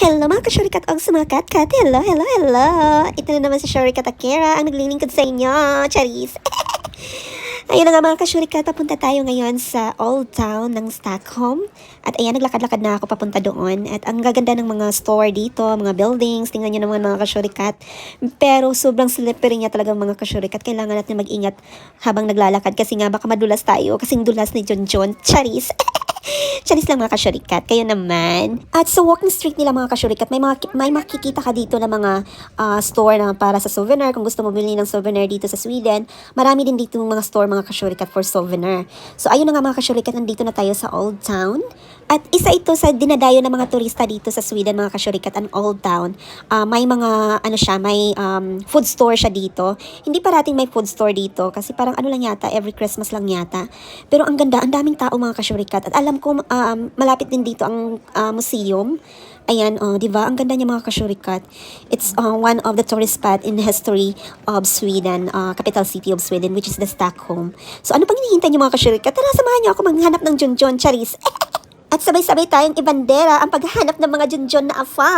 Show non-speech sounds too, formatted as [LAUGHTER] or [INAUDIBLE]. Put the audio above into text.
Hello mga kasyurikat og sa mga kat-kat. Hello, hello, hello. Ito na naman si Shurikat Akira ang naglilingkod sa inyo. Charis. [LAUGHS] Ayun na nga mga kasyurikat, papunta tayo ngayon sa Old Town ng Stockholm. At ayan, naglakad-lakad na ako papunta doon. At ang gaganda ng mga store dito, mga buildings, tingnan nyo naman mga kasyurikat. Pero sobrang slippery niya talaga mga kasyurikat. Kailangan natin mag-ingat habang naglalakad kasi nga baka madulas tayo. Kasing dulas ni John John. Charis. [LAUGHS] [LAUGHS] Charis lang mga kasyurikat, kayo naman. At sa walking street nila mga kasyurikat, may, mga, may makikita ka dito na mga ah, store na para sa souvenir. Kung gusto mo bili ng souvenir dito sa Sweden, marami din dito mga store mga kasyurikat for souvenir. So ayun na nga mga kasyurikat, nandito na tayo sa Old Town. At isa ito sa dinadayo ng mga turista dito sa Sweden mga kasyurikat, ang Old Town. Ah, may mga, ano siya, may um, food store siya dito. Hindi parating may food store dito kasi parang ano lang yata, every Christmas lang yata. Pero ang ganda, ang daming tao mga kasyurikat. At alam ko, um, malapit din dito ang ah, museum. Ayan, oh, di ba? Ang ganda niya mga kasyurikat. It's uh, one of the tourist spot in the history of Sweden, uh, capital city of Sweden, which is the Stockholm. So ano pang hinihintay niyo mga kasyurikat? Tara, samahan niyo ako maghanap ng Junjun Charis. [LAUGHS] At sabay-sabay tayong ibandera ang paghahanap ng mga Junjun na afa.